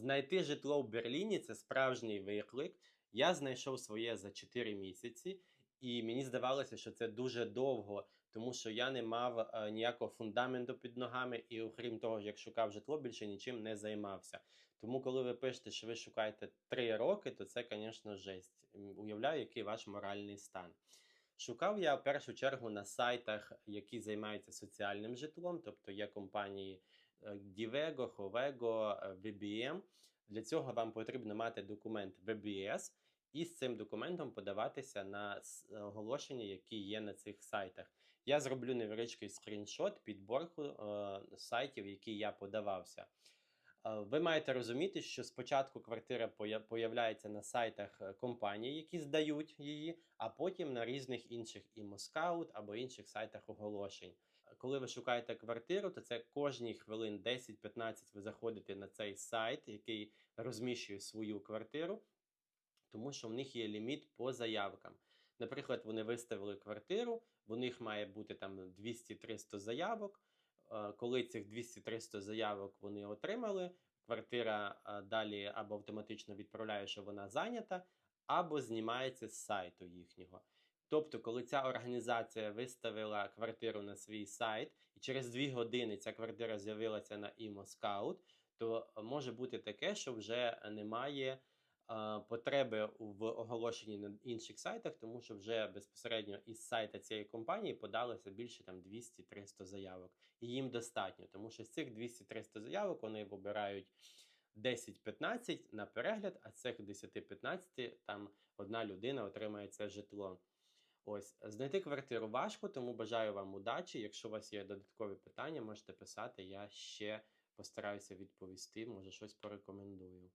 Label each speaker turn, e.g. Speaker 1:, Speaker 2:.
Speaker 1: Знайти житло в Берліні це справжній виклик. Я знайшов своє за 4 місяці, і мені здавалося, що це дуже довго, тому що я не мав е, ніякого фундаменту під ногами, і окрім того, як шукав житло, більше нічим не займався. Тому, коли ви пишете, що ви шукаєте 3 роки, то це, звісно, жесть. Уявляю, який ваш моральний стан. Шукав я в першу чергу на сайтах, які займаються соціальним житлом, тобто є компанії е, Divego, Hovego, е, VBM. Для цього вам потрібно мати документ VBS і з цим документом подаватися на оголошення, які є на цих сайтах. Я зроблю невеличкий скріншот підборку е, сайтів, які я подавався. Е, Ви маєте розуміти, що спочатку квартира поя- появляється на сайтах е, компаній, які здають її, а потім на різних інших і Москаут або інших сайтах оголошень. Е, Коли ви шукаєте квартиру, то це кожні хвилин 10-15 ви заходите на цей сайт, який розміщує свою квартиру, тому що в них є ліміт по заявкам. Наприклад, вони виставили квартиру, в них має бути там 200-300 заявок. Е, Коли цих 200-300 заявок вони отримали, квартира е, далі або автоматично відправляє, що вона зайнята, або знімається з сайту їхнього. Тобто, коли ця організація виставила квартиру на свій сайт, і через 2 години ця квартира з'явилася на ImmoScout, то е, може бути таке, що вже немає потреби в оголошенні на інших сайтах, тому що вже безпосередньо із сайта цієї компанії подалося більше там 200-300 заявок. І їм достатньо, тому що з цих 200-300 заявок вони вибирають 10-15 на перегляд, а з цих 10-15 там одна людина отримає це житло. Ось, знайти квартиру важко, тому бажаю вам удачі. Якщо у вас є додаткові питання, можете писати. Я ще постараюся відповісти, може щось порекомендую.